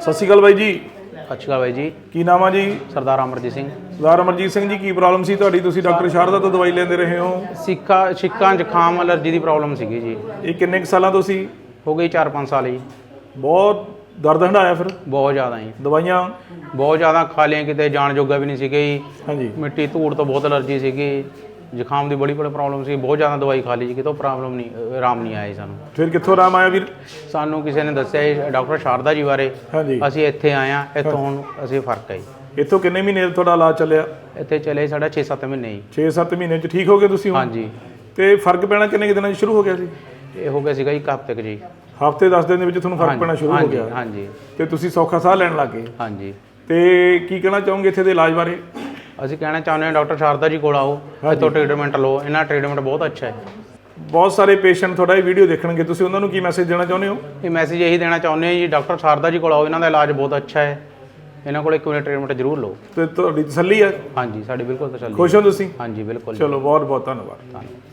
ਸਤਿ ਸ਼੍ਰੀ ਅਕਾਲ ਬਾਈ ਜੀ। ਸਤਿ ਸ਼੍ਰੀ ਅਕਾਲ ਬਾਈ ਜੀ। ਕੀ ਨਾਮ ਆ ਜੀ? ਸਰਦਾਰ ਅਮਰਜੀਤ ਸਿੰਘ। ਸਰਦਾਰ ਅਮਰਜੀਤ ਸਿੰਘ ਜੀ ਕੀ ਪ੍ਰੋਬਲਮ ਸੀ ਤੁਹਾਡੀ? ਤੁਸੀਂ ਡਾਕਟਰ ਸ਼ਾਰਦਾ ਤੋਂ ਦਵਾਈ ਲੈਂਦੇ ਰਹੇ ਹੋ। ਸਿੱਕਾ ਛਿੱਕਾਂ ਜ਼ੁਕਾਮ ਅਲਰਜੀ ਦੀ ਪ੍ਰੋਬਲਮ ਸੀਗੀ ਜੀ। ਇਹ ਕਿੰਨੇ ਕੁ ਸਾਲਾਂ ਤੋਂ ਸੀ? ਹੋ ਗਈ 4-5 ਸਾਲ ਜੀ। ਬਹੁਤ ਦਰਦ ਹੰਡਾਇਆ ਫਿਰ? ਬਹੁਤ ਜ਼ਿਆਦਾ ਜੀ। ਦਵਾਈਆਂ? ਬਹੁਤ ਜ਼ਿਆਦਾ ਖਾ ਲਿਆ ਕਿਤੇ ਜਾਣ ਜੋਗਾ ਵੀ ਨਹੀਂ ਸੀਗੇ ਜੀ। ਹਾਂਜੀ। ਮਿੱਟੀ ਧੂੜ ਤੋਂ ਬਹੁਤ ਅਲਰਜੀ ਸੀਗੀ। ਜ਼ੁਕਾਮ ਦੀ ਬੜੀ ਬੜੀ ਪ੍ਰੋਬਲਮ ਸੀ ਬਹੁਤ ਜ਼ਿਆਦਾ ਦਵਾਈ ਖਾ ਲਈ ਜੀ ਕਿਤੋਂ ਪ੍ਰੋਬਲਮ ਨਹੀਂ ਆਰਾਮ ਨਹੀਂ ਆਇਆ ਸਾਨੂੰ। ਫਿਰ ਕਿੱਥੋਂ ਆਰਾਮ ਆਇਆ ਵੀਰ? ਸਾਨੂੰ ਕਿਸੇ ਨੇ ਦੱਸਿਆ ਜੀ ਡਾਕਟਰ ਸ਼ਾਰਦਾ ਜੀ ਬਾਰੇ। ਹਾਂਜੀ। ਅਸੀਂ ਇੱਥੇ ਆਏ ਹਾਂ ਇੱਥੋਂ ਹੁਣ ਅਸੀਂ ਫ਼ਰਕ ਜੀ। ਇੱਥੋਂ ਕਿੰਨੇ ਮਹੀਨੇ ਤੁਹਾਡਾ ਇਲਾਜ ਚੱਲਿਆ? ਇੱਥੇ ਚਲੇ ਸਾਡਾ 6-7 ਮਹੀਨੇ ਜੀ। 6-7 ਮਹੀਨੇ ਚ ਠੀਕ ਹੋ ਗਏ ਤੁਸੀਂ ਹਾਂਜੀ। ਤੇ ਫ਼ਰਕ ਪੈਣਾ ਕਿੰਨੇ ਕੁ ਦਿਨਾਂ ਚ ਸ਼ੁਰੂ ਹੋ ਗਿਆ ਸੀ? ਇਹ ਹੋ ਗਿਆ ਸੀਗਾ ਇੱਕ ਹਫ਼ਤੇ ਕੁ ਜੀ। ਹਫ਼ਤੇ 10 ਦਿਨ ਦੇ ਵਿੱਚ ਤੁਹਾਨੂੰ ਫ਼ਰਕ ਪੈਣਾ ਸ਼ੁਰੂ ਹੋ ਗਿਆ। ਹਾਂਜੀ। ਤੇ ਤੁਸੀਂ ਸੌਖਾ ਸਾਹ ਲੈਣ ਲੱਗ ਗਏ। ਹਾਂਜੀ। ਤੇ ਕੀ ਕਹਿਣਾ ਚਾਹੋਗੇ ਇੱਥੇ ਦੇ ਇਲਾਜ ਬਾਰੇ? ਅਸੀਂ ਕਹਿਣਾ ਚਾਹੁੰਦੇ ਹਾਂ ਡਾਕਟਰ ਸ਼ਾਰਦਾ ਜੀ ਕੋਲ ਆਓ ਇੱਥੋਂ ਟ੍ਰੀਟਮੈਂਟ ਲਓ ਇਹਨਾਂ ਟ੍ਰੀਟਮੈਂਟ ਬਹੁਤ ਅੱਛਾ ਹੈ। ਬਹੁਤ ਸਾਰੇ ਪੇਸ਼ੈਂਟ ਤੁਹਾਡਾ ਇਹ ਵੀਡੀਓ ਦੇਖਣਗੇ। ਤੁਸੀਂ ਉਹਨਾਂ ਨੂੰ ਕੀ ਮੈਸੇਜ ਦੇਣਾ ਚਾਹੁੰਦੇ ਹੋ? ਇਹ ਮੈਸੇਜ ਇਹੀ ਦੇਣਾ ਚਾਹੁੰਦੇ ਹਾਂ ਜੀ ਡਾਕਟਰ ਸ਼ਾਰਦਾ ਜੀ ਕੋਲ ਆਓ ਇਹਨਾਂ ਦਾ ਇਲਾਜ ਬਹੁਤ ਅੱਛਾ ਹੈ। ਇਹਨਾਂ ਕੋਲ ਇੱਕ ਵਾਰ ਟ੍ਰੀਟਮੈਂਟ ਜ਼ਰੂਰ ਲਓ। ਤੇ ਤੁਹਾਡੀ ਤਸੱਲੀ ਹੈ? ਹਾਂਜੀ ਸਾਡੀ ਬਿਲਕੁਲ ਤਸੱਲੀ ਖੁਸ਼ ਹੋ ਤੁਸੀਂ? ਹਾਂਜੀ ਬਿਲਕੁਲ। ਜੀ। ਚਲੋ ਬਹੁਤ ਬਹੁਤ ਧੰਨਵਾਦ। ਧੰਨਵਾਦ।